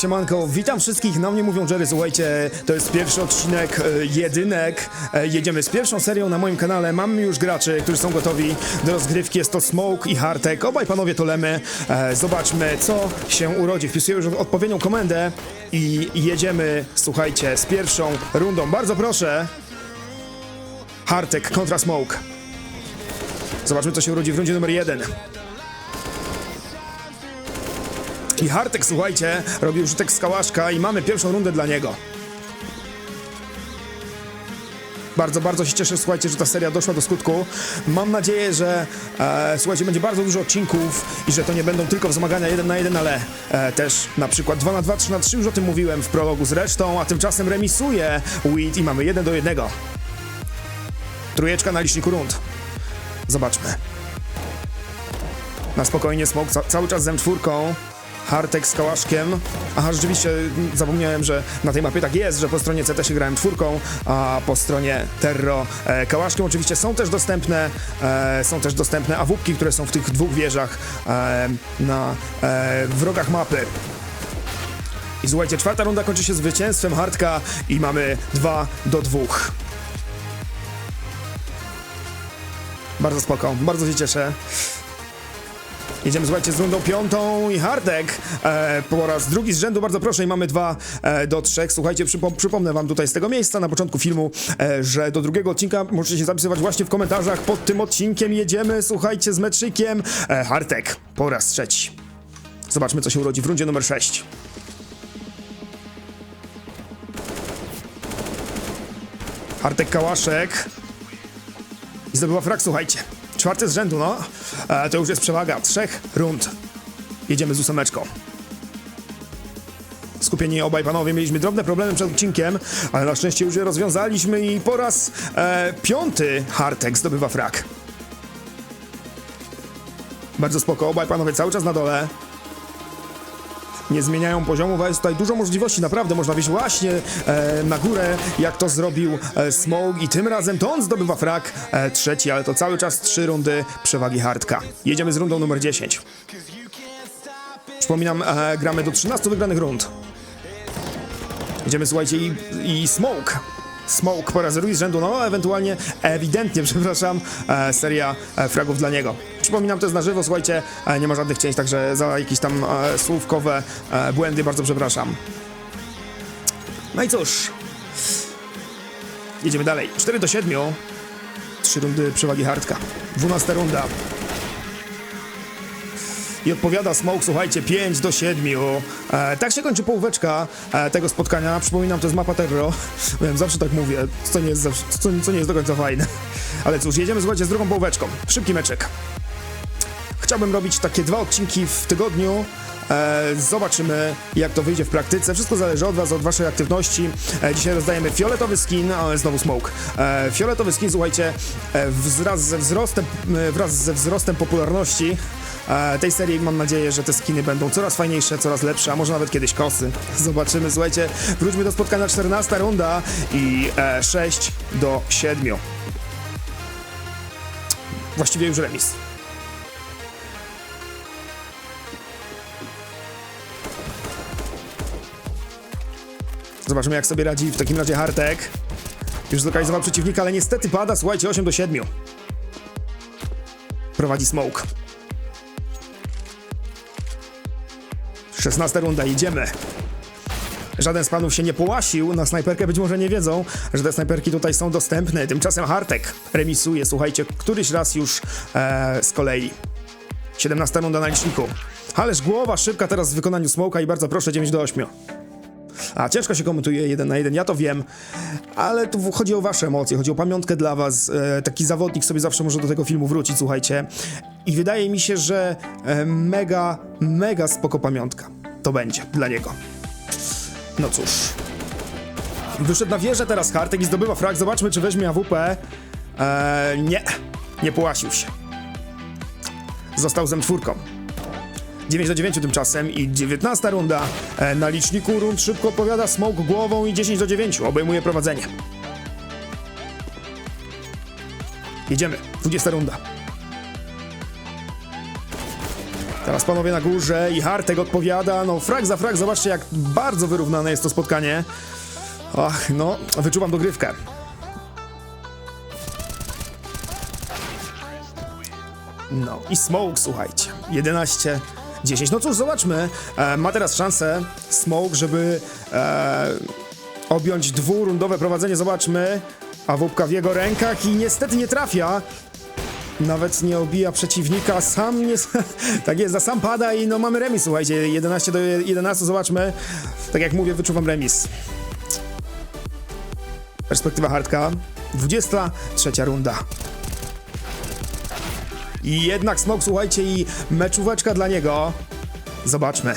Siemanko, witam wszystkich, na mnie mówią Jerry, słuchajcie, to jest pierwszy odcinek, e, jedynek, e, jedziemy z pierwszą serią na moim kanale, mamy już graczy, którzy są gotowi do rozgrywki, jest to Smoke i Hartek, obaj panowie to lemy, e, zobaczmy co się urodzi, wpisuję już odpowiednią komendę i jedziemy, słuchajcie, z pierwszą rundą, bardzo proszę, Hartek kontra Smoke, zobaczmy co się urodzi w rundzie numer jeden. I Hartek, słuchajcie, robił rzutek z kałaszka i mamy pierwszą rundę dla niego. Bardzo, bardzo się cieszę, słuchajcie, że ta seria doszła do skutku. Mam nadzieję, że e, słuchajcie, będzie bardzo dużo odcinków i że to nie będą tylko wzmagania 1 na 1, ale e, też na przykład 2 na 2, 3 na 3, już o tym mówiłem w prologu zresztą, a tymczasem remisuje Weed i mamy 1 do 1. Trójeczka na liczniku rund. Zobaczmy. Na spokojnie Smoke ca cały czas z M4. Hartek z Kałaszkiem. Aha, rzeczywiście mm, zapomniałem, że na tej mapie tak jest, że po stronie CT się grałem czwórką, a po stronie Terro e, Kałaszkiem oczywiście są też dostępne, e, są też dostępne awupki, które są w tych dwóch wieżach e, na e, wrogach mapy. I słuchajcie, czwarta runda kończy się zwycięstwem Hartka i mamy 2 do 2. Bardzo spoko, bardzo się cieszę. Jedziemy, słuchajcie, z rundą piątą i Hardek e, po raz drugi z rzędu, bardzo proszę, i mamy dwa e, do trzech. Słuchajcie, przypom przypomnę wam tutaj z tego miejsca na początku filmu, e, że do drugiego odcinka możecie się zapisywać właśnie w komentarzach pod tym odcinkiem. Jedziemy, słuchajcie, z metrzykiem. E, po raz trzeci. Zobaczmy, co się urodzi w rundzie numer 6. Hartek Kałaszek. I zdobyła frak, słuchajcie. Czwarty z rzędu, no. E, to już jest przewaga. Trzech rund. Jedziemy z ósemeczką. Skupieni obaj panowie mieliśmy drobne problemy przed odcinkiem, ale na szczęście już je rozwiązaliśmy i po raz e, piąty Hartek zdobywa frak. Bardzo spoko, obaj panowie cały czas na dole. Nie zmieniają poziomu, a jest tutaj dużo możliwości, naprawdę można wyjść właśnie e, na górę, jak to zrobił e, Smoke i tym razem to on zdobywa frak e, trzeci, ale to cały czas trzy rundy przewagi hardka. Jedziemy z rundą numer 10. Przypominam, e, gramy do 13 wygranych rund. Jedziemy, słuchajcie, i, i Smoke. Smoke po raz drugi z rzędu, no ewentualnie, ewidentnie, przepraszam, e, seria e, fragów dla niego. Przypominam, to jest na żywo, słuchajcie, e, nie ma żadnych cięć, także za jakieś tam e, słówkowe e, błędy bardzo przepraszam. No i cóż, jedziemy dalej. 4 do 7, 3 rundy przewagi hardka. 12 runda. I odpowiada Smoke, słuchajcie, 5 do 7. E, tak się kończy połóweczka e, tego spotkania. Przypominam, to jest mapa Terro. Wiem, zawsze tak mówię, co nie, jest zawsze, co, co nie jest do końca fajne. Ale cóż, jedziemy, słuchajcie, z drugą połóweczką. Szybki meczek. Chciałbym robić takie dwa odcinki w tygodniu. E, zobaczymy, jak to wyjdzie w praktyce. Wszystko zależy od Was, od Waszej aktywności. E, dzisiaj rozdajemy fioletowy skin, znowu smoke. E, fioletowy skin, słuchajcie, wraz ze wzrostem, wraz ze wzrostem popularności e, tej serii mam nadzieję, że te skiny będą coraz fajniejsze, coraz lepsze, a może nawet kiedyś kosy. Zobaczymy, słuchajcie. Wróćmy do spotkania 14 runda i e, 6 do 7. Właściwie już remis. Zobaczymy, jak sobie radzi w takim razie Hartek. Już zlokalizował przeciwnika, ale niestety pada, słuchajcie, 8 do 7. Prowadzi Smoke. 16 runda, idziemy. Żaden z panów się nie połasił na snajperkę, być może nie wiedzą, że te snajperki tutaj są dostępne. Tymczasem Hartek remisuje, słuchajcie, któryś raz już e, z kolei. 17 runda na liczniku. Ależ głowa szybka teraz w wykonaniu Smoka i bardzo proszę 9 do 8. A ciężko się komentuje jeden na jeden, ja to wiem, ale tu chodzi o wasze emocje, chodzi o pamiątkę dla was. E, taki zawodnik sobie zawsze może do tego filmu wrócić, słuchajcie. I wydaje mi się, że e, mega, mega spoko pamiątka to będzie dla niego. No cóż. Wyszedł na wieżę teraz Hartek i zdobywa frag. Zobaczmy, czy weźmie AWP. E, nie, nie połasił się. Został z M4. 9 do 9 tymczasem i 19 runda e, na liczniku rund szybko odpowiada Smoke głową i 10 do 9 obejmuje prowadzenie. Jedziemy, 20 runda. Teraz panowie na górze i Hartek odpowiada, no frag za frag, zobaczcie jak bardzo wyrównane jest to spotkanie. Ach, no, wyczuwam dogrywkę. No i Smoke, słuchajcie, 11, 10. No cóż, zobaczmy, e, ma teraz szansę Smoke, żeby e, objąć dwurundowe prowadzenie, zobaczmy. A w jego rękach i niestety nie trafia. Nawet nie obija przeciwnika, sam nie... tak jest, za sam pada i no mamy remis, słuchajcie, 11 do 11, zobaczmy. Tak jak mówię, wyczuwam remis. Perspektywa hardka, 23 runda. I jednak Smok, słuchajcie, i meczóweczka dla niego. Zobaczmy.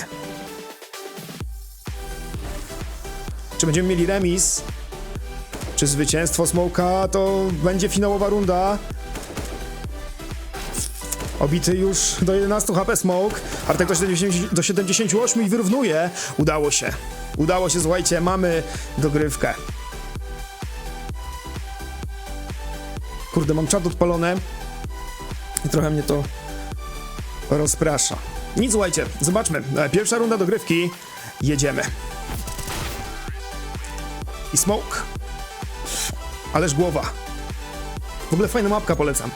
Czy będziemy mieli remis? Czy zwycięstwo Smoka to będzie finałowa runda? Obity już do 11 HP Smoke. Artek do, 70, do 78 i wyrównuje. Udało się. Udało się, słuchajcie, mamy dogrywkę. Kurde, mam czat odpalone. I trochę mnie to rozprasza. Nic, słuchajcie, zobaczmy. E, Pierwsza runda dogrywki. Jedziemy. I smoke. Ależ głowa. W ogóle fajna mapka, polecam.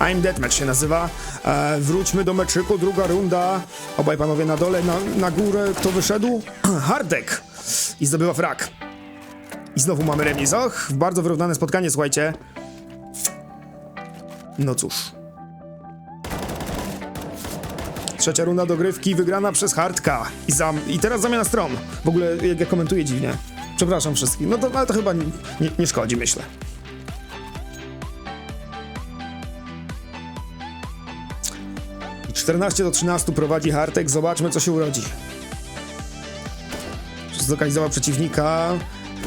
I'm Deathmatch się nazywa. E, wróćmy do meczyku, druga runda. Obaj panowie na dole, na, na górę. Kto wyszedł? Hardek. I zdobywa frak. I znowu mamy remis. Och, bardzo wyrównane spotkanie, słuchajcie. No cóż. Trzecia runda dogrywki wygrana przez Hardka. I, zam I teraz zamiana stron. W ogóle jak ja komentuję dziwnie. Przepraszam wszystkich. No to, ale to chyba nie, nie szkodzi, myślę. 14 do 13 prowadzi Hartek. Zobaczmy, co się urodzi. Zlokalizował przeciwnika.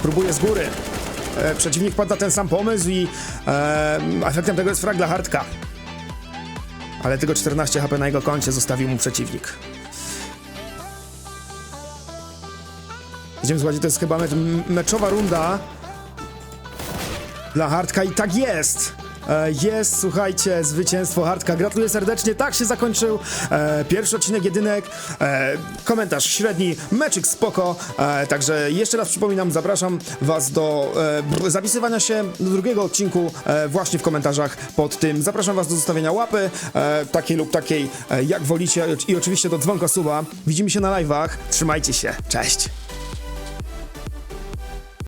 Próbuje z góry. E, przeciwnik pada ten sam pomysł i e, efektem tego jest frag dla Hartka. Ale tylko 14 HP na jego koncie zostawił mu przeciwnik. Idziemy słuchajcie, to jest chyba meczowa runda dla Hartka i tak jest! E, Jest, słuchajcie, zwycięstwo Hartka. Gratuluję serdecznie. Tak się zakończył e, pierwszy odcinek jedynek. E, komentarz średni, meczyk spoko. Także jeszcze raz przypominam, zapraszam was do zapisywania się do drugiego odcinku właśnie w komentarzach pod tym. Zapraszam was do zostawienia łapy, takiej lub takiej, jak wolicie i oczywiście do dzwonka suba. Widzimy się na live'ach. Trzymajcie się. Cześć!